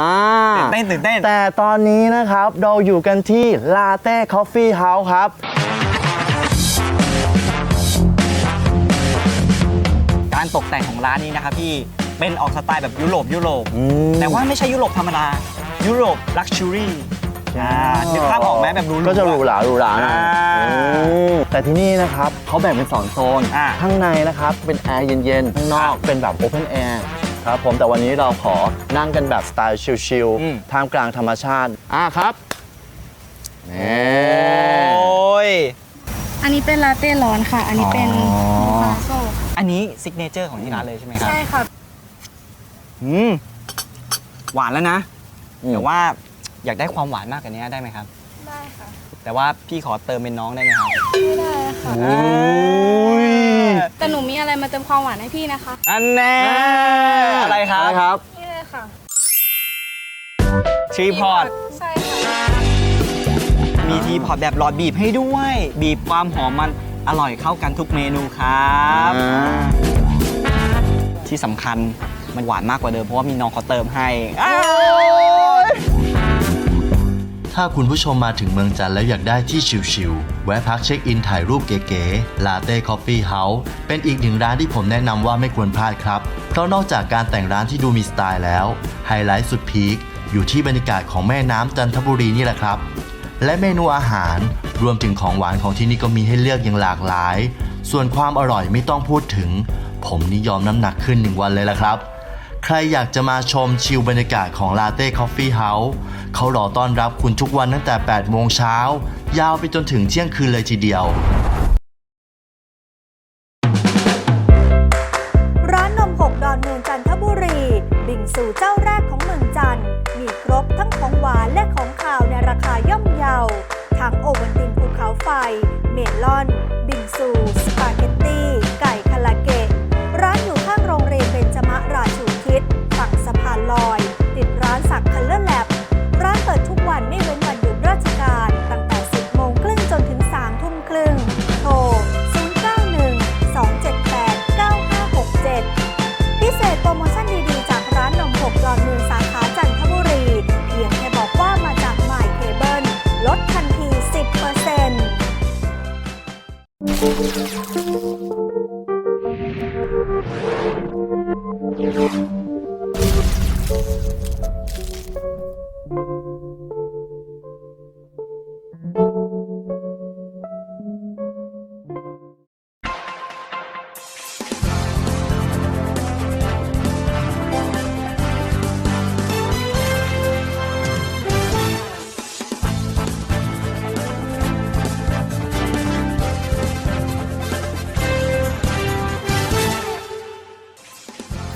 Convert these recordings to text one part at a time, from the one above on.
อ่าตื่นเต้นตื่นเต้นแต่ตอนนี้นะครับเราอยู่กันที่ลาเต้คอฟฟี่เฮาส์ครับ การตกแต่งของร้านนี้นะครับพี่เป็นออกสไตล์แบบยุโรปยุโรป อืม แต่ว่าไม่ใช่ยุโรปธรรมดา ยุโรปลักชัวรี่อ่านึกภาพออกไหมแบบหรูๆก็จะหรูหราหรูหราหน่อยอ่าอืมแต่ที่นี่นะครับเขาแบ่งเป็น2โซน อ่าข้างในนะครับเป็นแอร์เย็นๆ ข้างนอกเป็นแบบโอเพนแอร์ ครับผมแต่วันนี้เราขอนั่งกันแบบสไตล์ชิลอืม ๆท่ามกลางธรรมชาติอ่าครับนี่โอ้ย อันนี้เป็นลาเต้ร้อนค่ะ อันนี้เป็นอ๋อคาโซ่อันนี้ซิกเนเจอร์ของที่ร้านเลยใช่ไหมครับใช่ค่ะอืมหวานแล้วนะ อืมแต่ว่าอยากได้ความหวานมากกว่านี้ได้ไหมครับได้ ค่ะ แต่ว่าพี่ขอเติมเป็นน้องได้ไหมครับไม่ได้ค่ะโอ้ยแต่หนูมีอะไรมาเติมความหวานให้พี่นะคะ อันแน่อะไรครับอะไรครับ นี่เลยค่ะชีพอต ใช่ค่ะ มีทีพอตแบบหลอดบีบให้ด้วย บีบความหอมมันอร่อยเข้ากันทุกเมนูครับอ่าที่สำคัญมันหวานมากกว่าเดิมเพราะว่ามีน้องเขาเติมให้อ้าว ถ้าคุณผู้ชมมาถึงเมืองจันทร์แล้วอยากได้ที่ชิลๆ แวะพักเช็คอินถ่ายรูปเก๋ๆ Latte Coffee House เป็นอีกหนึ่งร้านที่ผมแนะนำว่าไม่ควรพลาดครับ เพราะนอกจากการแต่งร้านที่ดูมีสไตล์แล้ว ไฮไลท์สุดพีคอยู่ที่บรรยากาศของแม่น้ำจันทบุรีนี่แหละครับ และเมนูอาหารรวมถึงของหวานของที่นี่ก็มีให้เลือกอย่างหลากหลาย ส่วนความอร่อยไม่ต้องพูดถึง ผมนี่ยอมน้ำหนักขึ้นหนึ่งวันเลยละครับ ใครอยากจะมาชมชิลบรรยากาศของ Latte Coffee House เขารอต้อนรับคุณทุกวันตั้งแต่ 8 โมงเช้า ยาวไปจนถึงเที่ยงคืนเลยทีเดียว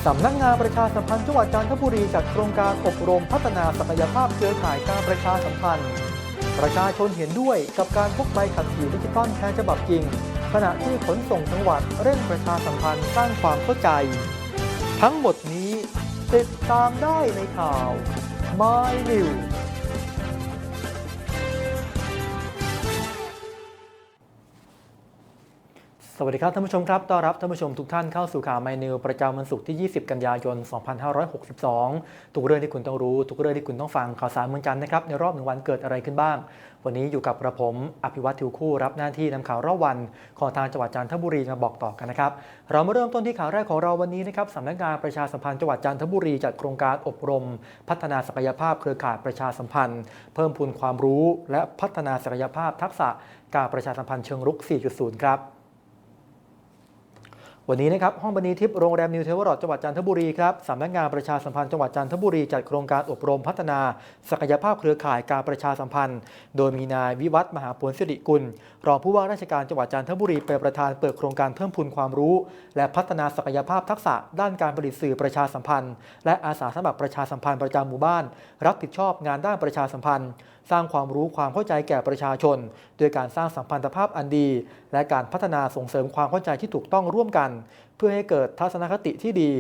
สำนักงานประชาสัมพันธ์จังหวัดจันทบุรีจัดโครงการอบรมพัฒนาศักยภาพเครือข่ายการประชาสัมพันธ์ ประชาชนเห็นด้วยกับการพกใบขับขี่ดิจิตอลแทนฉบับจริง ขณะที่ขนส่งจังหวัดเร่งประชาสัมพันธ์สร้างความเข้าใจ ทั้งหมดนี้ติดตามได้ในข่าว My News สวัสดีครับท่านผู้ชมครับ ต้อนรับท่านผู้ชมทุกท่านเข้าสู่ข่าวไมนิวประจำวันศุกร์ที่ 20 กันยายน 2562 ทุกเรื่องที่คุณต้องรู้ ทุกเรื่องที่คุณต้องฟังข่าวสารเมืองจันนะครับ ในรอบหนึ่งวันเกิดอะไรขึ้นบ้าง วันนี้อยู่กับกระผม อภิวัตทิวคู่รับหน้าที่นำข่าวรอบวันของทางจังหวัดจันทบุรีมาบอกต่อกันนะครับ เรามาเริ่มต้นที่ข่าวแรกของเราวันนี้นะครับสำนักงานประชาสัมพันธ์จังหวัดจันทบุรีจัดโครงการอบรม พัฒนาศักยภาพเครือข่ายประชาสัมพันธ์ เพิ่มพูนความรู้ และพัฒนาศักยภาพทักษะการประชาสัมพันธ์เชิงรุก 4.0 ครับ วันนี้นะครับห้องบันนีทิพย์โรงแรมนิวเทวอร์รอดจังหวัดจันทบุรีครับสำนักงานประชาสัมพันธ์จังหวัดจันทบุรีจัดโครงการอบรมพัฒนา ศักยภาพเครือข่ายการประชาสัมพันธ์ โดยมีนายวิวัฒน์มหาผลสิริกุล รองผู้ว่าราชการจังหวัดจันทบุรีเป็นประธานเปิดโครงการเพิ่มพูนความรู้ และพัฒนาศักยภาพทักษะด้านการผลิตสื่อประชาสัมพันธ์ และอาสาสมัครประชาสัมพันธ์ประจำหมู่บ้าน รับผิดชอบงานด้านประชาสัมพันธ์สร้างความรู้ความเข้าใจแก่ประชาชน โดยการสร้างสัมพันธภาพอันดี และการพัฒนาส่งเสริมความเข้าใจที่ถูกต้องร่วมกัน เพื่อให้เกิดทัศนคติที่ดี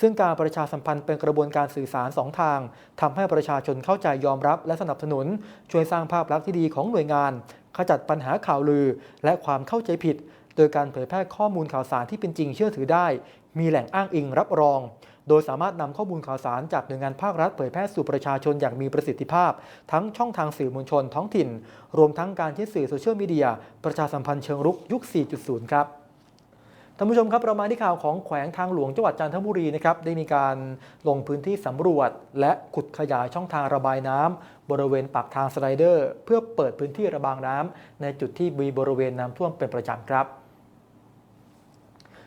ซึ่งการประชาสัมพันธ์เป็นกระบวนการสื่อสารสองทางทำให้ประชาชนเข้าใจยอมรับและสนับสนุน ช่วยสร้างภาพลักษณ์ที่ดีของหน่วยงาน ขจัดปัญหาข่าวลือ และความเข้าใจผิด โดยการเผยแพร่ข้อมูลข่าวสารที่เป็นจริงเชื่อถือได้ มีแหล่งอ้างอิงรับรอง โดยสามารถนำข้อมูลข่าวสารจากหน่วยงานภาครัฐเผยแพร่สู่ประชาชนอย่างมีประสิทธิภาพ ทั้งช่องทางสื่อมวลชนท้องถิ่น รวมทั้งการใช้สื่อโซเชียลมีเดีย ประชาสัมพันธ์เชิงรุกยุค 4.0 ครับท่านผู้ชมครับเรามาที่ข่าวของแขวงทางหลวงจังหวัดจันทบุรีนะครับได้มีการลงพื้นที่สำรวจ และขุดขยายช่องทางระบายน้ำบริเวณปากทางสไลเดอร์ เพื่อเปิดพื้นที่ระบายน้ำในจุดที่มีบริเวณน้ำท่วมเป็นประจำครับ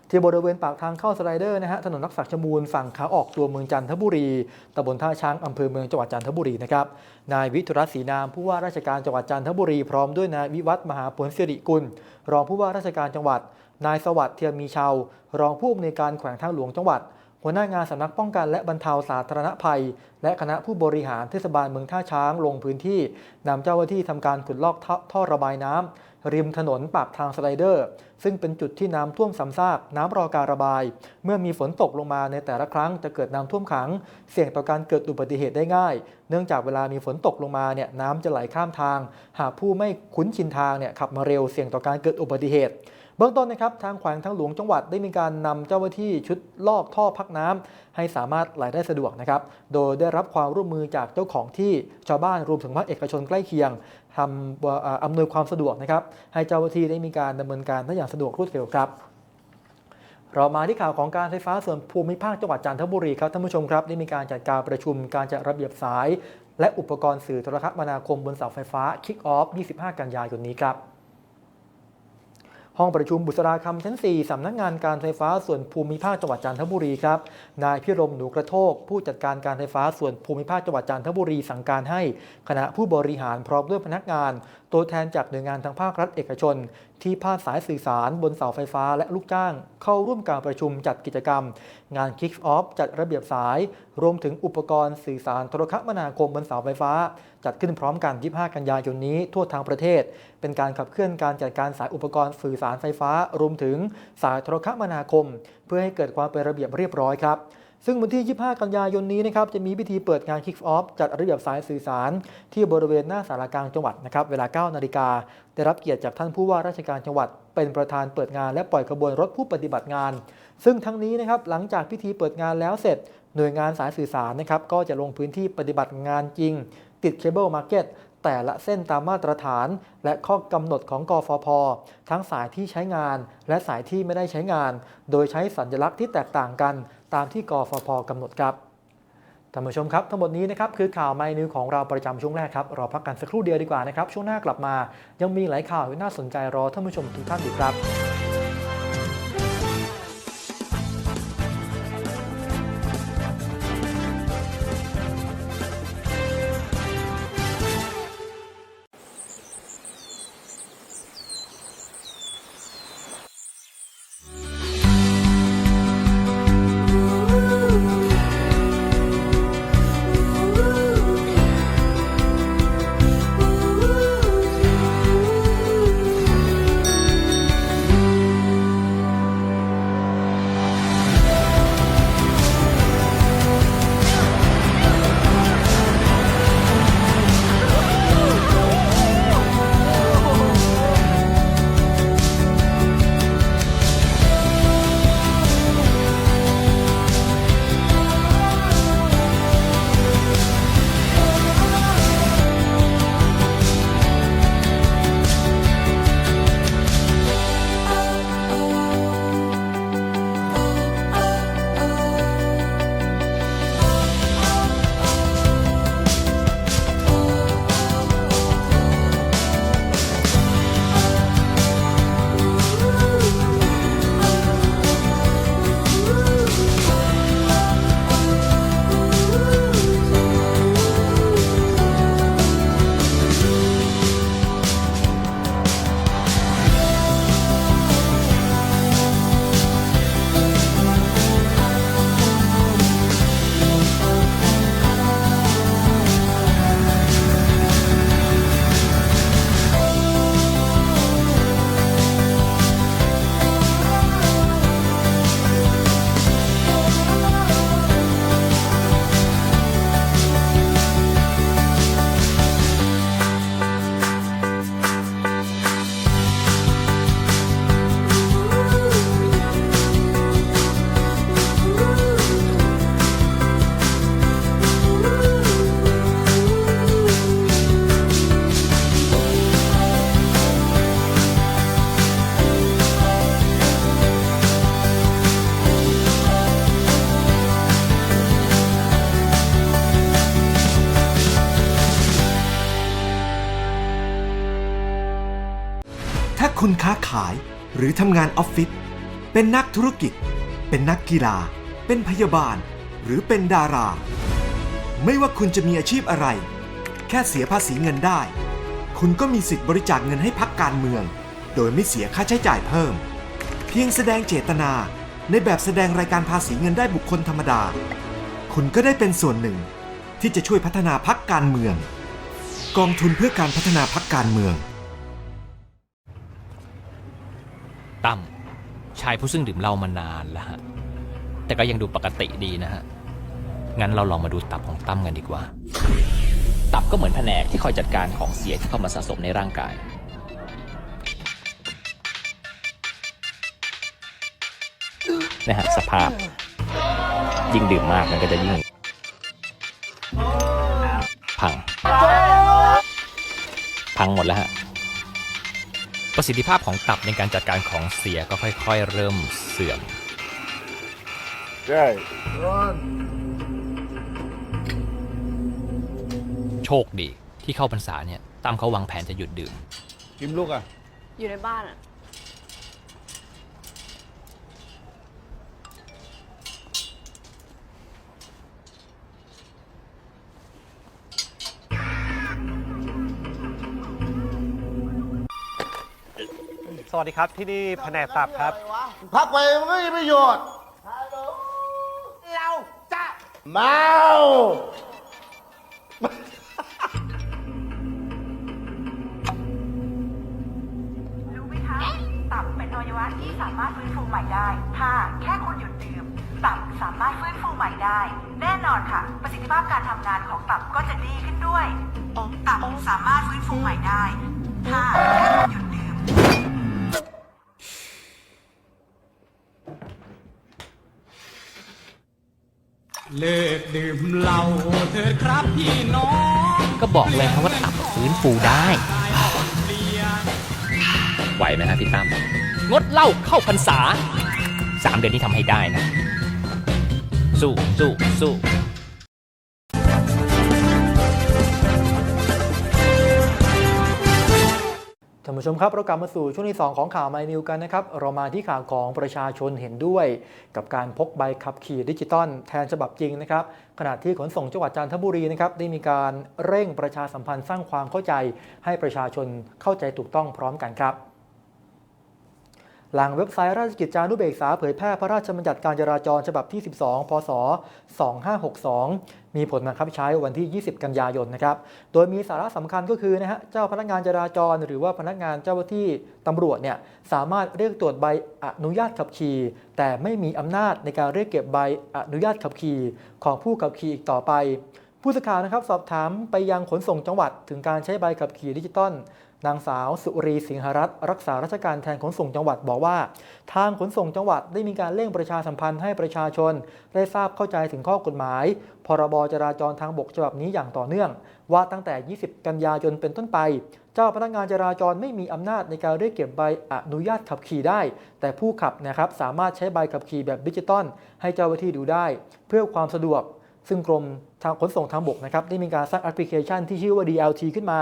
ที่บริเวณปากทางเข้าสไลเดอร์นะฮะถนนรักษาชมูลฝั่งขาออกตัวเมืองจันทบุรีตำบลท่าช้างอำเภอเมืองจังหวัดจันทบุรีนะครับนายวิทุรัตน์ศรีนามผู้ว่าราชการจังหวัดจันทบุรีพร้อมด้วยนายวิวัฒน์มหาผลสิริกุล รองผู้ว่าราชการจังหวัด นายสวัสดิ์เทียมมีชาวรองผู้อำนวยการแขวงทางหลวงจังหวัดหัวหน้างานสำนักป้องกันและบรรเทาสาธารณภัย และคณะผู้บริหารเทศบาลเมืองท่าช้างลงพื้นที่นำเจ้าหน้าที่ทำการขุดลอกท่อท่อระบายน้ำ ริมถนนปากทางสไลเดอร์ ซึ่งเป็นจุดที่น้ำท่วมซ้ำซากน้ำรอการระบาย เมื่อมีฝนตกลงมาในแต่ละครั้งจะเกิดน้ำท่วมขัง เสี่ยงต่อการเกิดอุบัติเหตุได้ง่าย เนื่องจากเวลามีฝนตกลงมาเนี่ยน้ำจะไหลข้ามทาง หากผู้ไม่คุ้นชินทางเนี่ยขับมาเร็วเสี่ยงต่อการเกิดอุบัติเหตุเบื้องต้นนะครับทางแขวงทางหลวงจังหวัดได้มีการนำเจ้าหน้าที่ชุดลอกท่อพักน้ำให้สามารถไหลได้สะดวกนะครับ โดยได้รับความร่วมมือจากเจ้าของที่ชาวบ้านรวมถึงภาคเอกชนใกล้เคียง ทำอำนวยความสะดวกนะครับ ให้เจ้าหน้าที่ได้มีการดำเนินการได้อย่างสะดวกรวดเร็วครับเรามาที่ข่าวของการไฟฟ้าส่วนภูมิภาคจังหวัดจันทบุรีครับท่านผู้ชมครับได้มีการจัดการประชุมการจัดระเบียบสาย และอุปกรณ์สื่อโทรคมนาคมบนเสาไฟฟ้าคิกออฟ 25 กันยายนนี้ครับ ห้องประชุมบุษราคำชั้น 4 สำนักงานการไฟฟ้าส่วนภูมิภาคจังหวัดจันทบุรีครับ นายพิรมหนูกระโทก ผู้จัดการการไฟฟ้าส่วนภูมิภาคจังหวัดจันทบุรีสั่งการให้ คณะผู้บริหารพร้อมด้วยพนักงาน ตัวแทนจากหน่วยงานทางภาครัฐเอกชน ที่พาดสายสื่อสารบนเสาไฟฟ้าและลูกจ้าง เข้าร่วมการประชุมจัดกิจกรรม งาน Kick Off จัดระเบียบสาย รวมถึงอุปกรณ์สื่อสารโทรคมนาคมบนเสาไฟฟ้า จัดขึ้นพร้อมกัน 25 กันยายนนี้ทั่วทั้งประเทศ เป็นการขับเคลื่อนการจัดการสายอุปกรณ์สื่อสารไฟฟ้า รวมถึงสายโทรคมนาคม เพื่อให้เกิดความเป็นระเบียบเรียบร้อยครับ ซึ่งวันที่ 25 กันยายนนี้นะครับจะมีพิธีเปิดงาน Kick Off จัดระเบียบสายสื่อสาร ที่บริเวณหน้าสารกลางจังหวัดนะครับเวลา 9 นาฬิกาได้รับเกียรติจากท่านผู้ว่าราชการจังหวัด เป็นประธานเปิดงานและปล่อยขบวนรถผู้ปฏิบัติงาน ซึ่งทั้งนี้นะครับหลังจากพิธีเปิดงานแล้วเสร็จ หน่วยงานสายสื่อสารนะครับก็จะลงพื้นที่ปฏิบัติงานจริง ติดเคเบิลมาร์เก็ตแต่ละเส้นตามมาตรฐาน และข้อกำหนดของกฟพ ทั้งสายที่ใช้งาน และสายที่ไม่ได้ใช้งาน โดยใช้สัญลักษณ์ที่แตกต่างกัน ตามที่กฟพกำหนดครับท่านผู้ชมครับทั้งหมดนี้นะครับคือข่าวไมนิวของเราประจำช่วงแรกครับรอพักกันสักครู่เดียวดีกว่านะครับช่วงหน้ากลับมา ยังมีหลายข่าวที่น่าสนใจรอท่านผู้ชมทุกท่านอยู่ครับ「 หรือทำงานออฟฟิศ เป็นนักธุรกิจ เป็นนักกีฬา เป็นพยาบาล หรือเป็นดารา ไม่ว่าคุณจะมีอาชีพอะไร แค่เสียภาษีเงินได้ คุณก็มีสิทธิ์บริจาคเงินให้พักการเมือง โดยไม่เสียค่าใช้จ่ายเพิ่ม เพียงแสดงเจตนาในแบบแสดงรายการภาษีเงินได้บุคคลธรรมดา คุณก็ได้เป็นส่วนหนึ่ง ที่จะช่วยพัฒนาพักการเมือง กองทุนเพื่อการพัฒนาพักการเมือง ตั้มชายผู้ซึ่งดื่มเหล้ามานานแล้วฮะแต่ก็ยังดูปกติดีนะฮะงั้นเราลองมาดูตับของตั้มกันดีกว่า ตับก็เหมือนแผนกที่คอยจัดการของเสียที่เข้ามาสะสมในร่างกาย นะฮะสภาพ ยิ่งดื่มมากมันก็จะยิ่ง พัง พังหมดแล้วฮะ ประสิทธิภาพของตับในการจัดการของเสียก็ค่อยๆ เริ่มเสื่อมโชคดีที่เข้าพรรษาเนี่ยตั้มเขาวางแผนจะหยุดดื่มอยู่ในบ้านอะ สวัสดีครับ ที่นี่แผนกตับครับ พักไปมันไม่มีประโยชน์ เราจะเมา รู้ไหมคะ ตับเป็นอวัยวะที่สามารถฟื้นฟูใหม่ได้ถ้าแค่คุณหยุดดื่ม ตับสามารถฟื้นฟูใหม่ได้ แน่นอนค่ะ ประสิทธิภาพการทำงานของตับก็จะดีขึ้นด้วย ตับสามารถฟื้นฟูใหม่ได้ถ้าแค่คุณหยุดดื่ม เลิกดื่มเหล้าเถิดครับพี่น้องก็บอกเลยครับว่าตับฟื้นฟูได้ ไหวไหมฮะพี่ตั้มงดเหล้าเข้าพรรษาสามเดือนที่ทำให้ได้นะ สู้สู้สู้านผู้ชมครับเรากลับมาสู่ช่วงที่ 2 ของข่าวไมนิวกันนะครับ เรามาที่ข่าวของประชาชนเห็นด้วย กับการพกใบขับขี่ดิจิตอลแทนฉบับจริงนะครับขณะที่ขนส่งจังหวัดจันทบุรีนะครับได้มีการเร่งประชาสัมพันธ์สร้างความเข้าใจ ให้ประชาชนเข้าใจถูกต้องพร้อมกันครับหลังเว็บไซต์ราชกิจจานุเบกษาเผยแพร่พระราชบัญญัติการจราจรฉบับที่ 12 พศ 2562 มีผลบังคับใช้วันที่ 20 กันยายนนะครับ โดยมีสาระสำคัญก็คือนะฮะเจ้าพนักงานจราจร หรือว่าพนักงานเจ้าหน้าที่ตำรวจเนี่ยสามารถเรียกตรวจใบอนุญาตขับขี่ แต่ไม่มีอำนาจในการเรียกเก็บใบอนุญาตขับขี่ของผู้ขับขี่อีกต่อไป ผู้สื่อข่าวนะครับสอบถามไปยังขนส่งจังหวัดถึงการใช้ใบขับขี่ดิจิตอล นางสาวสุรีสิงหรัตน์รักษาราชการแทนขนส่งจังหวัดบอกว่า ทางขนส่งจังหวัดได้มีการเร่งประชาสัมพันธ์ให้ประชาชน ได้ทราบเข้าใจถึงข้อกฎหมาย พรบจราจรทางบกฉบับนี้อย่างต่อเนื่อง ว่าตั้งแต่ 20 กันยายนเป็นต้นไป เจ้าพนักงานจราจรไม่มีอำนาจในการเรียกเก็บใบอนุญาตขับขี่ได้ แต่ผู้ขับนะครับสามารถใช้ใบขับขี่แบบดิจิตอลให้เจ้าหน้าที่ดูได้ เพื่อความสะดวก ซึ่งกรมทางขนส่งทางบกนะครับได้มีการสร้างแอปพลิเคชันที่ชื่อว่า DLT ขึ้นมา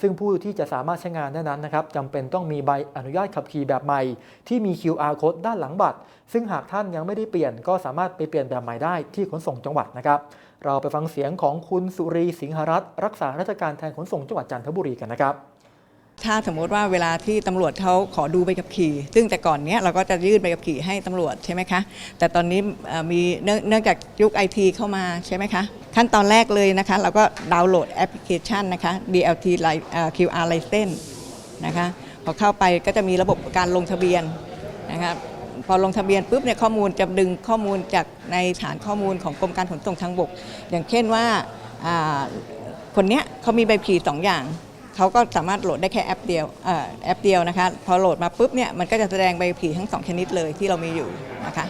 ซึ่งผู้ที่จะสามารถใช้งานได้นั้นนะครับจำเป็นต้องมีใบอนุญาตขับขี่แบบใหม่ ที่มี QR code ด้านหลังบัตร ซึ่งหากท่านยังไม่ได้เปลี่ยนก็สามารถไปเปลี่ยนแบบใหม่ได้ที่ขนส่งจังหวัดนะครับ เราไปฟังเสียงของคุณสุรีสิงหรัตน์รักษาราชการแทนขนส่งจังหวัดจันทบุรีกันนะครับ ถ้าสมมติว่าเวลาที่ตำรวจเขาขอดูใบขับขี่ ซึ่งแต่ก่อนเนี้ยเราก็จะยื่นใบขับขี่ให้ตำรวจใช่ไหมคะ แต่ตอนนี้มีเนื่องจากยุคไอทีเข้ามาใช่ไหมคะ ขั้นตอนแรกเลยนะคะ เราก็ดาวน์โหลดแอปพลิเคชันนะคะ DLT QR License นะคะพอเข้าไปก็จะมีระบบการลงทะเบียนนะคะพอลงทะเบียนปุ๊บเนี่ยข้อมูลจะดึงข้อมูลจากในฐานข้อมูลของกรมการขนส่งทางบก อย่างเช่นว่าคนเนี้ยเขามีใบขับขี่สองอย่าง เขาก็สามารถโหลดได้แค่แอปเดียวอแอปเดียวนะคะ พอโหลดมาปุ๊บเนี่ยมันก็จะแสดงใบขับขี่ทั้งสองชนิดเลยที่เรามีอยู่นะคะ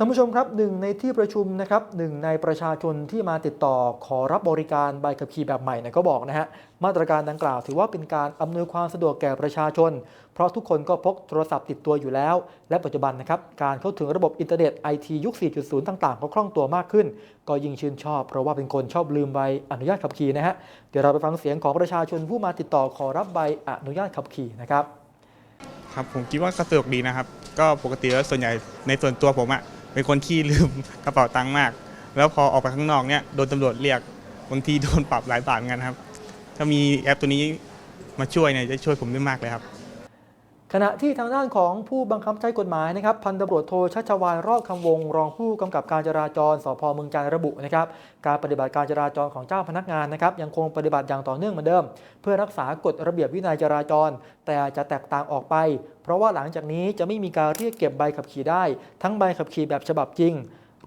ท่านผู้ชมครับหนึ่งในที่ประชุมนะครับหนึ่งในประชาชนที่มาติดต่อขอรับบริการใบขับขี่แบบใหม่เนี่ยก็บอกนะฮะมาตรการดังกล่าวถือว่าเป็นการอำนวยความสะดวกแก่ประชาชน เพราะทุกคนก็พกโทรศัพท์ติดตัวอยู่แล้ว และปัจจุบันนะครับการเข้าถึงระบบอินเทอร์เน็ตไอทียุค 4.0 ต่างๆ ก็คล่องตัวมากขึ้น ก็ยิ่งชื่นชอบ เพราะว่าเป็นคนชอบลืมใบอนุญาตขับขี่นะฮะเดี๋ยวเราไปฟังเสียงของประชาชนผู้มาติดต่อขอรับใบอนุญาตขับขี่นะครับครับผมคิดว่าก็สะดวกดีนะครับ ก็ปกติแล้วส่วนใหญ่ในส่วนตัวผมอะ่ะ เป็นคนขี้ลืมกระเป๋าตังค์มาก แล้วพอออกไปข้างนอกเนี่ยโดนตำรวจเรียกบางทีโดนปรับหลายบาทเหมือนกันครับ ถ้ามีแอปตัวนี้มาช่วยเนี่ยจะช่วยผมได้มากเลยครับ ขณะที่ทางด้านของผู้บังคับใช้กฎหมายนะครับพันตำรวจโทชัชวานรอดคำวง รองผู้กำกับการจราจรสพเมืองจันทร์ระบุนะครับการปฏิบัติการจราจรของเจ้าพนักงานนะครับยังคงปฏิบัติอย่างต่อเนื่องเหมือนเดิม เพื่อรักษากฎระเบียบวินัยจราจร แต่จะแตกต่างออกไป เพราะว่าหลังจากนี้จะไม่มีการเรียกเก็บใบขับขี่ได้ ทั้งใบขับขี่แบบฉบับจริง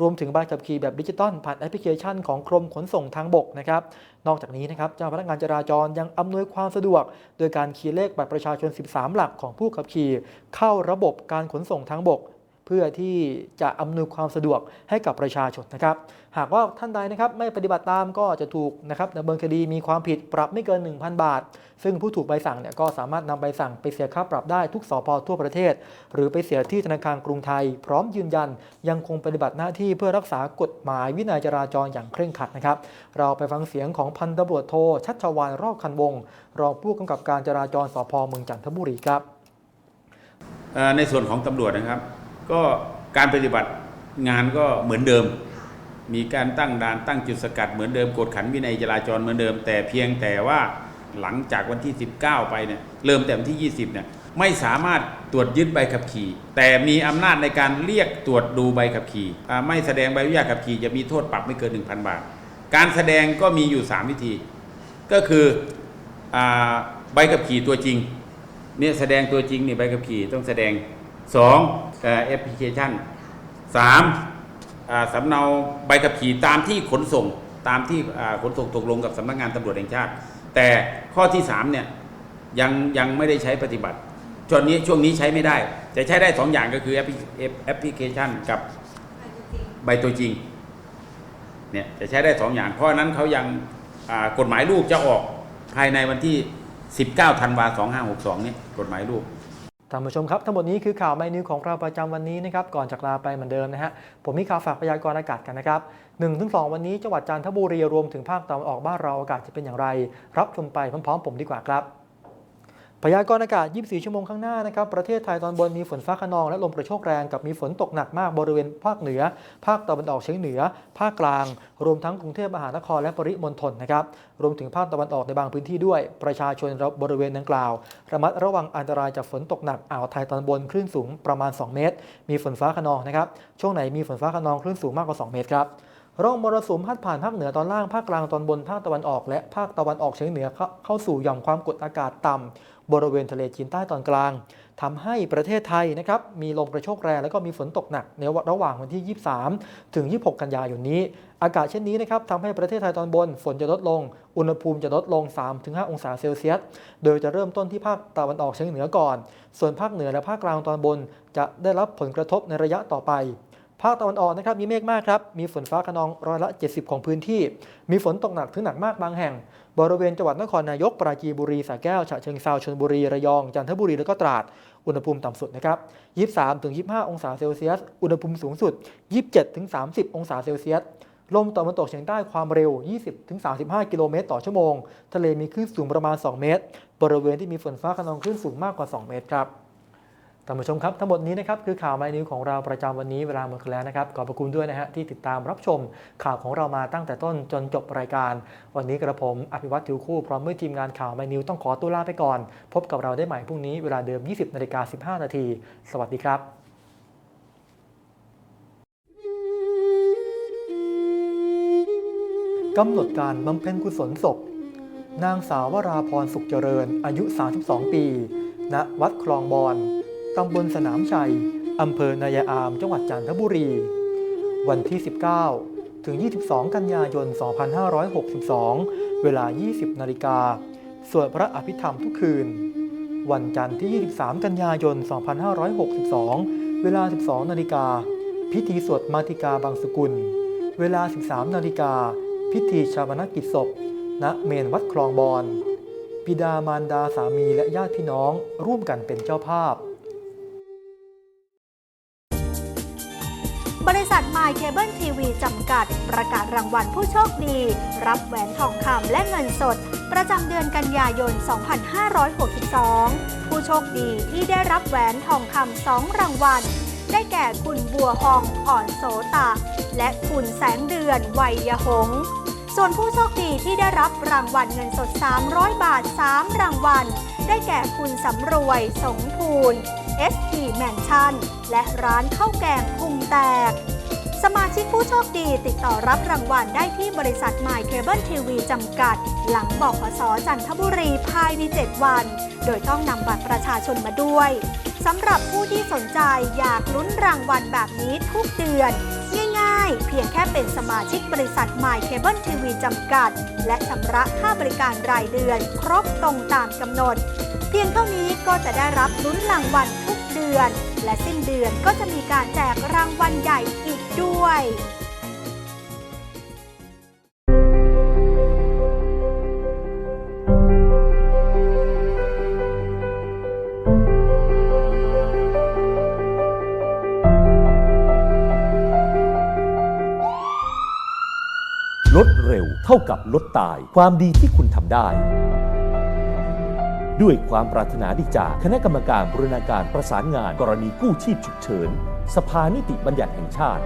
รวมถึงใบขับขี่แบบดิจิตอลผ่านแอปพลิเคชันของกรมขนส่งทางบกนะครับ นอกจากนี้นะครับเจ้าพนักงานจราจรยังอำนวยความสะดวก โดยการคีย์เลขบัตรประชาชน 13 หลักของผู้ขับขี่ เข้าระบบการขนส่งทางบก เพื่อที่จะอำนวยความสะดวกให้กับประชาชนนะครับ หากว่าท่านใดนะครับไม่ปฏิบัติตามก็จะถูกนะครับดำเนินคดีมีความผิดปรับไม่เกิน 1,000 บาท ซึ่งผู้ถูกใบสั่งเนี่ยก็สามารถนำใบสั่งไปเสียค่าปรับได้ทุกสพทั่วประเทศ หรือไปเสียที่ธนาคารกรุงไทย พร้อมยืนยัน ยังคงปฏิบัติหน้าที่เพื่อรักษากฎหมายวินัยจราจรอย่างเคร่งครัดนะครับ เราไปฟังเสียงของพันตำรวจโทชัชวานรอบคันวงรองผู้กำกับการจราจรสพเมืองจันทบุรีครับในส่วนของตำรวจนะครับ ก็การปฏิบัติงานก็เหมือนเดิม มีการตั้งด่านตั้งจุดสกัดเหมือนเดิมกดขันวินัยจราจรเหมือนเดิม แต่เพียงแต่ว่าหลังจากวันที่ 19 ไปเนี่ยเริ่มแต่วันที่ 20เนี่ยไม่สามารถตรวจยึดใบขับขี่ แต่มีอำนาจในการเรียกตรวจดูใบขับขี่ ไม่แสดงใบอนุญาตขับขี่จะมีโทษปรับไม่เกิน 1,000 บาท การแสดงก็มีอยู่ 3 วิธี ก็คืออใบขับขี่ตัวจริงเนี่ยแสดงตัวจริงนี่ใบขับขี่ต้องแสดง2เอ่อ แอปพลิเคชัน3อ่าสำเนาใบขับขี่ตามที่ขนส่งตามที่ขนส่งตกลงกับสำนักงานตำรวจแห่งชาติ แต่ข้อที่3เนี่ยยังยังไม่ได้ใช้ปฏิบัติช่วงนี้ช่วงนี้ใช้ไม่ได้ จะใช้ได้2ออย่างก็คือแอปพลิเคชันกับใบตัวจริงเนี่ยจะใช้ได้2ออย่าง เพราะนั้นเขายังกฎหมายลูกจะออกภายในวันที่ 19ธันวา2562เนี่กฎหมายลูก ท่านผู้ชมครับ ทั้งหมดนี้คือข่าวไม่นิวของเราประจำวันนี้นะครับก่อนจากลาไปเหมือนเดิมนะฮะผมมีข่าวฝากพยากรณ์อากาศกันนะครับ1-2วันนี้จังหวัดจันทบุรีรวมถึงภาคตะวันออกบ้านเราอากาศจะเป็นอย่างไร รับชมไปพร้อมๆ ผมดีกว่าครับ พยากรณ์อากาศ 24 ชั่วโมงข้างหน้านะครับ ประเทศไทยตอนบนมีฝนฟ้าคะนองและลมกระโชกแรงกับมีฝนตกหนักมากบริเวณภาคเหนือ ภาคตะวันออกเฉียงเหนือ ภาคกลาง รวมทั้งกรุงเทพมหานครและปริมณฑลนะครับ รวมถึงภาคตะวันออกในบางพื้นที่ด้วย ประชาชนบริเวณดังกล่าว ระมัดระวังอันตรายจากฝนตกหนักอ่าวไทยตอนบนคลื่นสูงประมาณ 2 เมตร มีฝนฟ้าคะนองนะครับ ช่วงไหนมีฝนฟ้าคะนองคลื่นสูงมากกว่า 2 เมตรครับร่องมรสุมพัดผ่านภาคเหนือตอนล่างภาคกลางตอนบนภาคตะวันออก และภาคตะวันออกเฉียงเหนือเข้าเข้าสู่หย่อมความกดอากาศต่ำ บริเวณทะเลจีนใต้ตอนกลางทำให้ประเทศไทยนะครับมีลมกระโชกแรงแล้วก็มีฝนตกหนักในระหว่างวันที่ 23 ถึง 26 กันยายนนี้ อากาศเช่นนี้นะครับทำให้ประเทศไทยตอนบนฝนจะลดลง อุณหภูมิจะลดลง 3-5 องศาเซลเซียส โดยจะเริ่มต้นที่ภาคตะวันออกเฉียงเหนือก่อน ส่วนภาคเหนือและภาคกลางตอนบน จะได้รับผลกระทบในระยะต่อไป ภาคตะวันออกนะครับมีเมฆมากครับ มีฝนฟ้าคะนองร้อยละ 70 ของพื้นที่ มีฝนตกหนักถึงหนักมากบางแห่ง บริเวณจังหวัดนครนายก ปราจีนบุรีสระแก้ว ฉะเชิงเทราชลบุรี ระยอง จันทบุรี แล้วก็ตราด อุณหภูมิต่ำสุดนะครับ 23ถึง25 องศาเซลเซียส อุณหภูมิสูงสุด 27ถึง30 องศาเซลเซียส ลมตะวันตกเฉียงใต้ความเร็ว 20ถึง35 กิโลเมตรต่อชั่วโมง ทะเลมีคลื่นสูงประมาณ 2 เมตร บริเวณที่มีฝนฟ้าคะนองคลื่นสูงมากกว่า 2 เมตรครับ ท่านผู้ชมครับทั้งหมดนี้นะครับคือข่าวไมนิวของเราประจำวันนี้เวลาหมดแล้วนะครับขอบพระคุณด้วยนะฮะที่ติดตามรับชมข่าวของเรามาตั้งแต่ต้นจนจบรายการ วันนี้กระผมอภิวัตทิวคู่พร้อมด้วยทีมงานข่าวไมนิวต้องขอตัวลาไปก่อน พบกับเราได้ใหม่พรุ่งนี้เวลาเดิม 20นาฬิกา15นาทีสวัสดีครับกำหนดการบำเพ็ญกุศลศพ นางสาววราพรสุขเจริญอายุ 32 ปี ณ วัดคลองบอน ตำบลสนามชัย อำเภอนายาอาม จังหวัดจันทบุรี วันที่ 19 ถึง 22 กันยายน 2562 เวลา 20 นาฬิกา สวดพระอภิธรรมทุกคืน วันจันทร์ที่ 23 กันยายน 2562 เวลา 12 นาฬิกา พิธีสวดมาติกาบางสกุล เวลา 13 นาฬิกา พิธีชาปนกิจศพ ณ เมนวัดคลองบอนบิดามารดาสามีและญาติพี่น้องร่วมกันเป็นเจ้าภาพ ริษัท My Cable TV จำกัด ประกาศรางวัลผู้โชคดี รับแหวนทองคำและเงินสด ประจำเดือนกันยายน 2562 ผู้โชคดีที่ได้รับแหวนทองคำสองรางวัล ได้แก่คุณบัวหองอ่อนโสตะ และคุณแสงเดือนวัยหงส์ส่วนผู้โชคดีที่ได้รับรางวัลเงินสด 300 บาท 3 รางวัล ได้แก่คุณสำรวยสงภูล ST Mansion และร้านข้าวแกงพุงแตก สมาชิกผู้โชคดีติดต่อรับรางวัลได้ที่บริษัท My Cable TV จำกัด หลังบอกขสจันทบุรีภายใน 7 วัน โดยต้องนำบัตรประชาชนมาด้วยสำหรับผู้ที่สนใจอยากลุ้นรางวัลแบบนี้ทุกเดือน ง่ายๆ เพียงแค่เป็นสมาชิกบริษัท My Cable TV จำกัด และชำระค่าบริการรายเดือน ครบตรงตามกำหนด เพียงเท่านี้ก็จะได้รับลุ้นรางวัล ดือน และสิ้นเดือนก็จะมีการแจกรางวัลใหญ่อีกด้วยลดเร็วเท่ากับลดตาย ความดีที่คุณทำได้ ด้วยความปรารถนาดีจากคณะกรรมการบรณาการประสานงาน กรณีกู้ชีพฉุกเฉิน สภานิติบัญญัติแห่งชาติ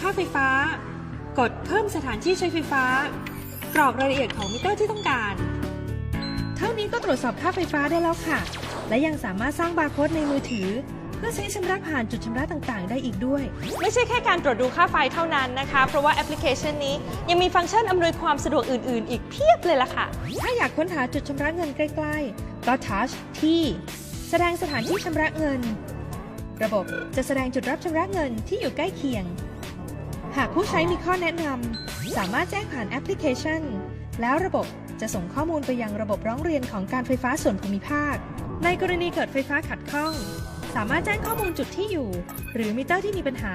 ค่าไฟฟ้า กดเพิ่มสถานที่ใช้ไฟฟ้า กรอกรายละเอียดของมิเตอร์ที่ต้องการ เท่านี้ก็ตรวจสอบค่าไฟฟ้าได้แล้วค่ะ และยังสามารถสร้างบาร์โค้ดในมือถือ เพื่อใช้ชำระผ่านจุดชำระต่างๆ ได้อีกด้วย ไม่ใช่แค่การตรวจดูค่าไฟเท่านั้นนะคะ เพราะว่าแอปพลิเคชันนี้ยังมีฟังก์ชันอำนวยความสะดวกอื่น ๆ อีกเพียบเลยล่ะค่ะ ถ้าอยากค้นหาจุดชำระเงินใกล้ๆ ก็ touch ที่ แสดงสถานที่ชำระเงิน ระบบจะแสดงจุดรับชำระเงินที่อยู่ใกล้เคียง หากผู้ใช้มีข้อแนะนำสามารถแจ้งผ่านแอปพลิเคชัน แล้วระบบจะส่งข้อมูลไปยังระบบร้องเรียนของการไฟฟ้าส่วนภูมิภาค ในกรณีเกิดไฟฟ้าขัดข้อง สามารถแจ้งข้อมูลจุดที่อยู่ หรือมิเตอร์ที่มีปัญหา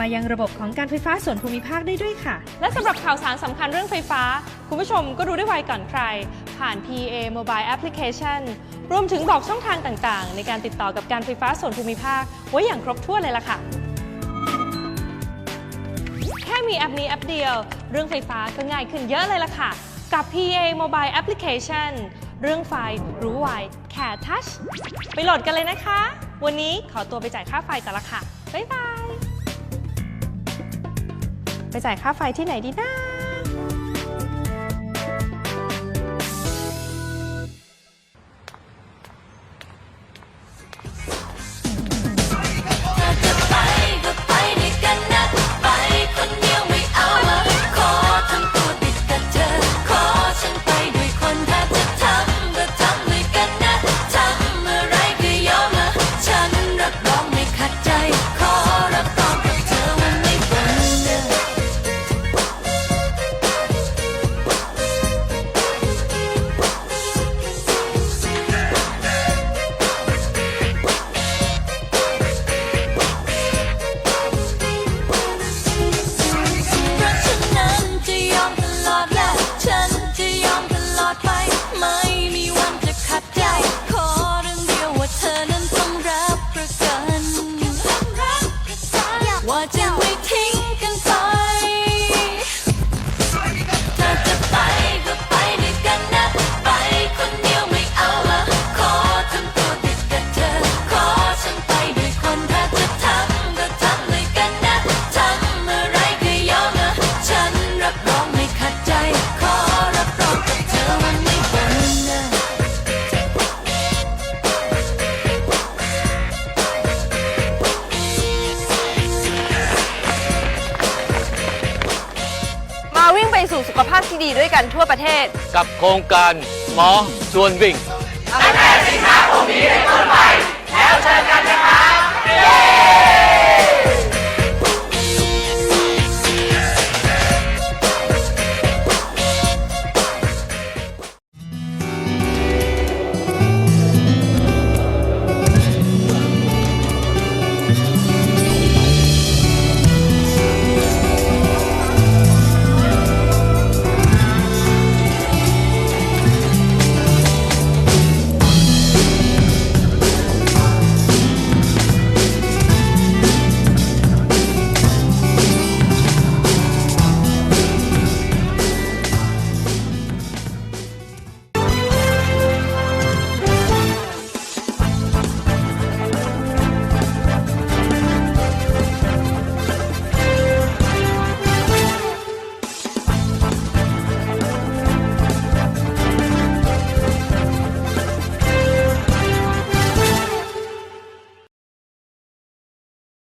มายังระบบของการไฟฟ้าส่วนภูมิภาคได้ด้วยค่ะ และสำหรับข่าวสารสำคัญเรื่องไฟฟ้า คุณผู้ชมก็รู้ได้ไวก่อนใคร ผ่าน PA Mobile Application รวมถึงบอกช่องทางต่างๆ ในการติดต่อกับการไฟฟ้าส่วนภูมิภาค ไว้อย่างครบถ้วนเลยล่ะค่ะ แค่มีแอปนี้แอปเดียว เรื่องไฟฟ้าก็ง่ายขึ้นเยอะเลยล่ะค่ะ กับ PA Mobile Application เรื่องไฟรู้ไวแค่ทัชไปโหลดกันเลยนะคะ วันนี้ขอตัวไปจ่ายค่าไฟก่อนละค่ะ บ๊ายบาย ไปจ่ายค่าไฟที่ไหนดีนะเพราะ เทศ กับโครงการหมอชวนวิ่ง